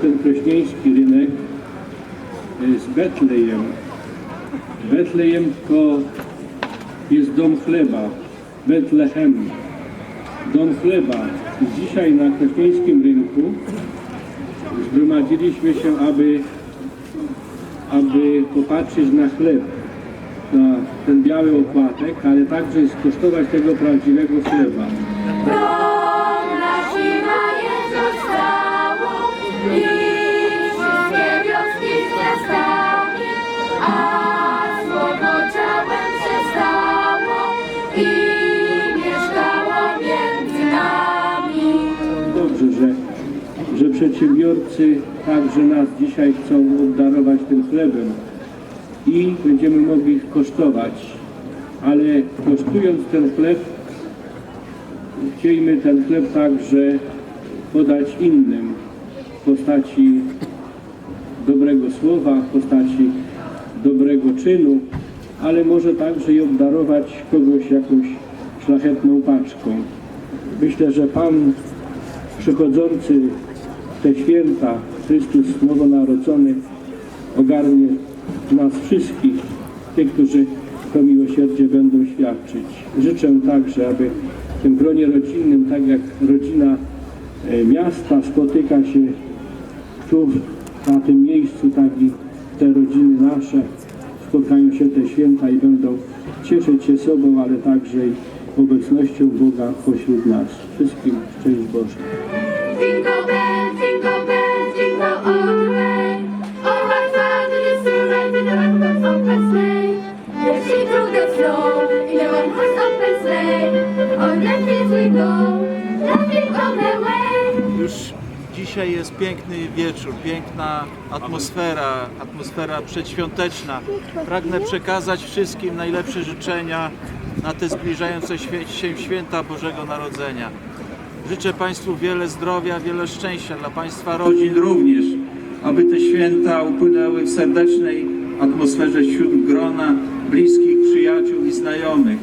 ten krośnieński rynek e, z Betlejem. Betlejem to jest dom chleba, Betlehem, dom chleba. Dzisiaj na krośnieńskim rynku zgromadziliśmy się, aby, aby popatrzeć na chleb, na ten biały opłatek, ale także skosztować tego prawdziwego chleba. Że, przedsiębiorcy także nas dzisiaj chcą obdarować tym chlebem i będziemy mogli kosztować, ale kosztując ten chleb, chcielibyśmy ten chleb także podać innym w postaci dobrego słowa, w postaci dobrego czynu, ale może także i obdarować kogoś jakąś szlachetną paczką. Myślę, że Pan przychodzący w te święta, Chrystus nowonarodzony, ogarnie nas wszystkich, tych, którzy to miłosierdzie będą świadczyć. Życzę także, aby w tym gronie rodzinnym, tak jak rodzina e, miasta spotyka się tu, na tym miejscu, tak i te rodziny nasze spotkają się te święta i będą cieszyć się sobą, ale także i obecnością Boga pośród nas. Wszystkim szczęść Boże. Dzisiaj jest piękny wieczór, piękna atmosfera, atmosfera przedświąteczna. Pragnę przekazać wszystkim najlepsze życzenia na te zbliżające się święta Bożego Narodzenia. Życzę Państwu wiele zdrowia, wiele szczęścia dla Państwa rodzin również, aby te święta upłynęły w serdecznej atmosferze wśród grona bliskich, przyjaciół i znajomych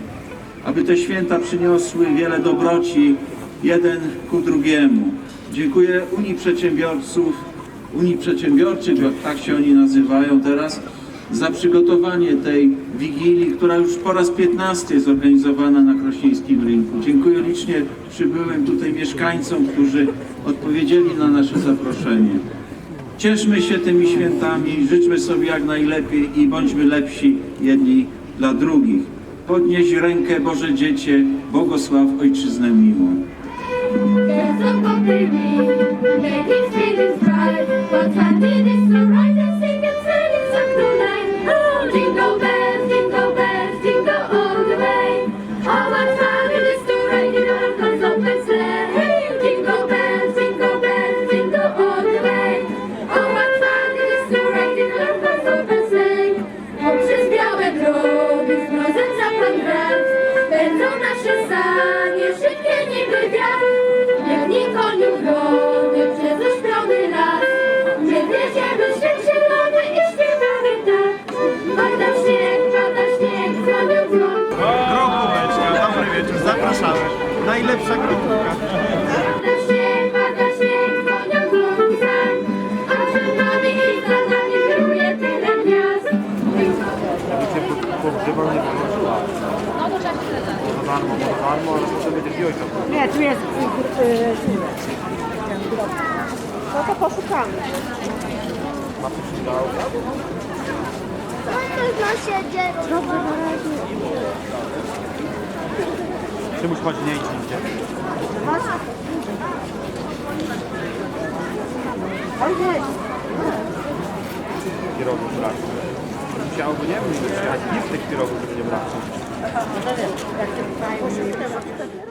aby te święta przyniosły wiele dobroci jeden ku drugiemu. Dziękuję Unii Przedsiębiorców, Unii Przedsiębiorczych, jak tak się oni nazywają teraz, za przygotowanie tej Wigilii, która już po raz 15 jest organizowana na Krośnieńskim Rynku. Dziękuję licznie przybyłym tutaj mieszkańcom, którzy odpowiedzieli na nasze zaproszenie. Cieszmy się tymi świętami, życzmy sobie jak najlepiej i bądźmy lepsi jedni dla drugich. Podnieś rękę Boże Dziecię, błogosław Ojczyznę miłą. There's a puppy me, making feelings right. Wieczór, zapraszamy. Najlepsza grochówka. Pada śnieg, pada śnieg, dzwonią dzwon sam. A przed nami i za darmo, za darmo, ale muszę wiedzieć i ojca. Nie, tu jest yy, No to poszukamy. Matko przydała. Dobrze, na razie. Czemuś chodzi nie idź nigdzie. Kierowców brak. Musiałoby, nie przyjechać piw tych kierowców, żeby nie fajnie.